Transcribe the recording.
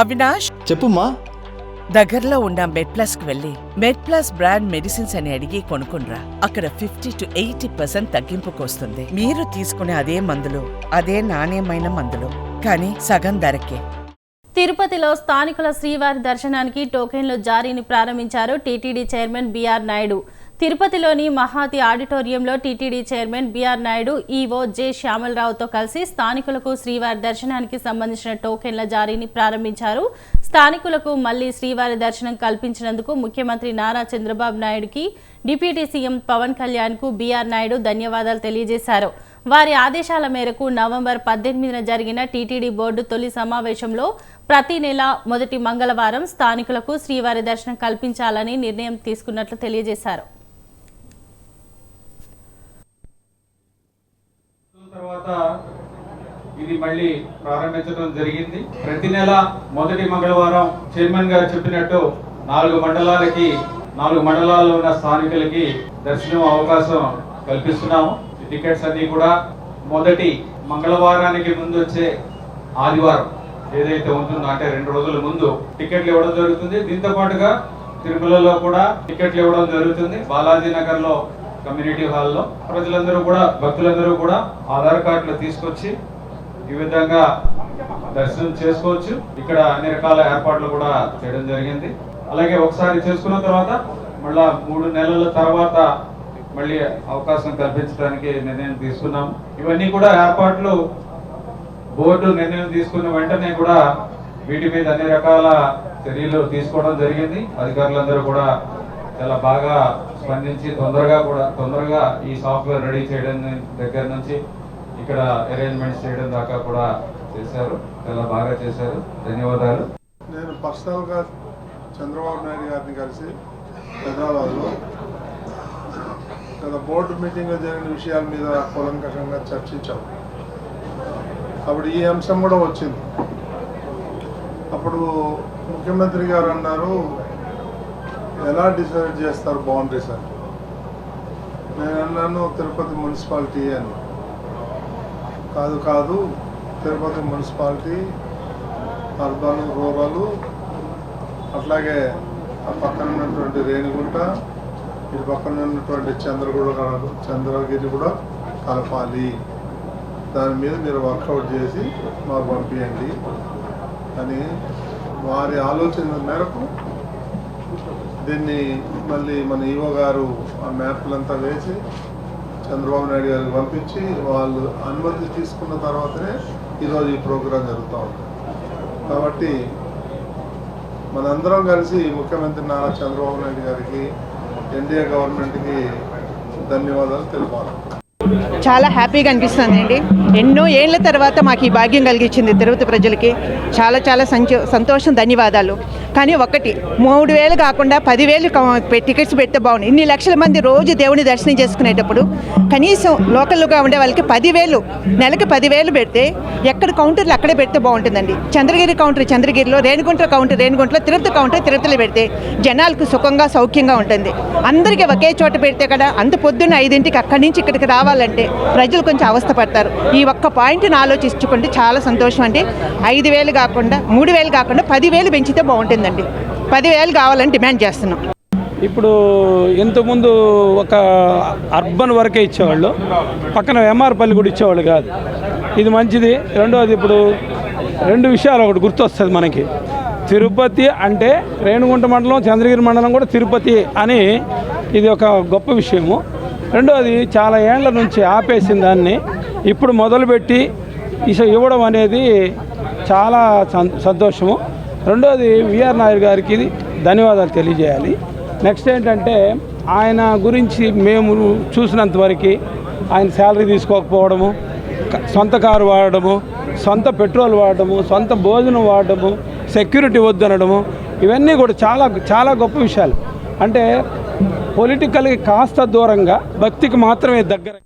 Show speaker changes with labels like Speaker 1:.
Speaker 1: అవినాష్?
Speaker 2: చెప్పుమా
Speaker 1: దగ్గరలో ఉన్న మెడ్ ప్లస్కు వెళ్ళి మెడ్ ప్లస్ బ్రాండ్ మెడిసిన్స్ అని అడిగి కొనుక్కునరా అక్కడ ఫిఫ్టీ టు ఎయిటీ పర్సెంట్ తగ్గింపుకు వస్తుంది మీరు తీసుకునే అదే మందులు అదే నాణ్యమైన మందులు. కానీ సగం ధరకే.
Speaker 3: తిరుపతిలో స్థానికుల శ్రీవారి దర్శనానికి టోకెన్ల జారీని ప్రారంభించారు టీటీడీ చైర్మన్ బీఆర్ నాయుడు. తిరుపతిలోని మహాతి ఆడిటోరియంలో TTD chairman BR Naidu EO J శ్యామలరావుతో కలిసి స్థానికులకు శ్రీవారి దర్శనానికి సంబంధించిన టోకెన్ల జారీని ప్రారంభించారు. స్థానికులకు మళ్ళీ శ్రీవారి దర్శనం కల్పించినందుకు ముఖ్యమంత్రి నారా చంద్రబాబు నాయుడుకి డిప్యూటీ సీఎం పవన్ కళ్యాణ్కు బీఆర్ నాయుడు ధన్యవాదాలు తెలియజేశారు. వారి ఆదేశాల మేరకు నవంబర్ పద్దెనిమిదిన జరిగిన టీటీడీ బోర్డు తొలి సమావేశంలో ప్రతి నెల మొదటి మంగళవారం స్థానికులకు శ్రీవారి దర్శనం కల్పించాలని నిర్ణయం తీసుకున్నట్లు తెలియజేశారు.
Speaker 4: తర్వాత ఇది మళ్ళీ ప్రారంభించడం జరిగింది. ప్రతి నెల మొదటి మంగళవారం చైర్మన్ గారు చెప్పినట్టు నాలుగు మండలాలకి నాలుగు మండలాల్లో ఉన్న స్థానికులకి దర్శనం అవకాశం కల్పిస్తున్నాము. ఈ టికెట్స్ అన్ని కూడా మొదటి మంగళవారానికి ముందు వచ్చే ఆదివారం ఏదైతే ఉంటుందో అంటే రెండు రోజుల ముందు టికెట్లు ఇవ్వడం జరుగుతుంది. దీంతో పాటుగా తిరుమలలో కూడా టికెట్లు ఇవ్వడం జరుగుతుంది. బాలాజీ నగర్లో కమ్యూనిటీ హాల్లో ప్రజలందరూ కూడా భక్తులందరూ కూడా ఆధార్ కార్డులు తీసుకొచ్చి ఈ విధంగా దర్శనం చేసుకోవచ్చు. ఇక్కడ అన్ని రకాల ఏర్పాట్లు కూడా చేయడం జరిగింది. అలాగే ఒకసారి చేసుకున్న తర్వాత మళ్ళా మూడు నెలల తర్వాత మళ్ళీ అవకాశం కల్పించడానికి నిర్ణయం తీసుకున్నాం ఇవన్నీ కూడా ఏర్పాట్లు బోర్డు నిర్ణయం తీసుకున్న వెంటనే కూడా వీటి మీద అన్ని రకాల చర్యలు తీసుకోవడం జరిగింది. అధికారులందరూ కూడా చాలా బాగా స్పందించి తొందరగా కూడా తొందరగా ఈ సాఫ్ట్వేర్ రెడీ చేయడం దగ్గర నుంచి ఇక్కడ అరేంజ్మెంట్స్ చేయడం దాకా కూడా చేశారు. చాలా బాగా చేశారు. ధన్యవాదాలు.
Speaker 5: నేను పర్సనల్గా చంద్రబాబు నాయుడు గారిని కలిసి హైదరాబాద్లో గత బోర్డు మీటింగ్లో జరిగిన విషయాల మీద కూలంకషంగా చర్చించాం. అప్పుడు ఈ అంశం కూడా వచ్చింది. అప్పుడు ముఖ్యమంత్రి గారు అన్నారు ఎలా డిసైడ్ చేస్తారు బౌండరీస్ అని నేను అన్నాను తిరుపతి మున్సిపాలిటీ అని. కాదు కాదు తిరుపతి మున్సిపాలిటీ అర్బన్ రూరల్ అట్లాగే ఆ పక్కన ఉన్నటువంటి రేణిగుంట ఇటు పక్కన ఉన్నటువంటి చంద్రగూడ చంద్రగిరి కూడా కలపాలి. దాని మీద మీరు వర్కౌట్ చేసి మాకు పంపించండి అని వారి ఆలోచన మేరకు దీన్ని మళ్ళీ మన ఈవో గారు ఆ మ్యాప్లంతా వేసి చంద్రబాబు నాయుడు గారికి పంపించి వాళ్ళు అనుమతి తీసుకున్న తర్వాతనే ఈరోజు ఈ ప్రోగ్రాం జరుగుతూ ఉంది. కాబట్టి మనందరం కలిసి ముఖ్యమంత్రి నారా చంద్రబాబు నాయుడు గారికి ఎన్డీఏ గవర్నమెంట్కి ధన్యవాదాలు తెలిపాలి.
Speaker 6: చాలా హ్యాపీగా అనిపిస్తుంది అండి. ఎన్నో ఏళ్ళ తర్వాత మాకు ఈ భాగ్యం కలిగించింది తిరుపతి ప్రజలకి. చాలా చాలా సంచో సంతోషం ధన్యవాదాలు. కానీ ఒకటి మూడు వేలు కాకుండా పదివేలు పె- టికెట్స్ పెడితే బాగుంది ఇన్ని లక్షల మంది రోజు దేవుని దర్శనం చేసుకునేటప్పుడు కనీసం లోకల్గా ఉండే వాళ్ళకి పదివేలు నెలకి పదివేలు పెడితే ఎక్కడ కౌంటర్లు అక్కడే పెడితే బాగుంటుందండి. చంద్రగిరి కౌంటర్ చంద్రగిరిలో రేణిగుంట కౌంటర్ రేణిగుంటలో తిరుపతి కౌంటర్ తిరుపతిలో పెడితే జనాలకు సుఖంగా సౌఖ్యంగా ఉంటుంది. అందరికీ ఒకే చోట పెడితే కదా అంత పొద్దున్న ఐదింటికి అక్కడి నుంచి ఇక్కడికి రావాలి రావాలంటే ప్రజలు కొంచెం అవస్థపడతారు ఈ ఒక్క పాయింట్ని ఆలోచించుకుంటే చాలా సంతోషం అండి. ఐదు వేలు కాకుండా మూడు వేలు కాకుండా పదివేలు పెంచితే బాగుంటుందండి. పదివేలు కావాలని డిమాండ్ చేస్తున్నాం.
Speaker 7: ఇప్పుడు ఇంతకుముందు ఒక అర్బన్ వరకే ఇచ్చేవాళ్ళు పక్కన ఎంఆర్పల్లి కూడా ఇచ్చేవాళ్ళు కాదు. ఇది మంచిది. రెండోది ఇప్పుడు రెండు విషయాలు ఒకటి గుర్తొస్తుంది మనకి. తిరుపతి అంటే రేణుగుంట మండలం చంద్రగిరి మండలం కూడా తిరుపతి అని ఇది ఒక గొప్ప విషయము. రెండోది చాలా ఏళ్ళ నుంచి ఆపేసిన దాన్ని ఇప్పుడు మొదలుపెట్టి ఇస ఇవ్వడం అనేది చాలా సంతోషము. రెండోది విఆర్ నాయుడు గారికి ధన్యవాదాలు తెలియజేయాలి. నెక్స్ట్ ఏంటంటే ఆయన గురించి మేము చూసినంత వరకు ఆయన శాలరీ తీసుకోకపోవడము సొంత కారు వాడడము సొంత పెట్రోల్ వాడడము సొంత భోజనం వాడడము సెక్యూరిటీ వద్దనడము ఇవన్నీ కూడా చాలా చాలా గొప్ప విషయాలు. అంటే పొలిటికల్కి కాస్త దూరంగా భక్తికి మాత్రమే దగ్గర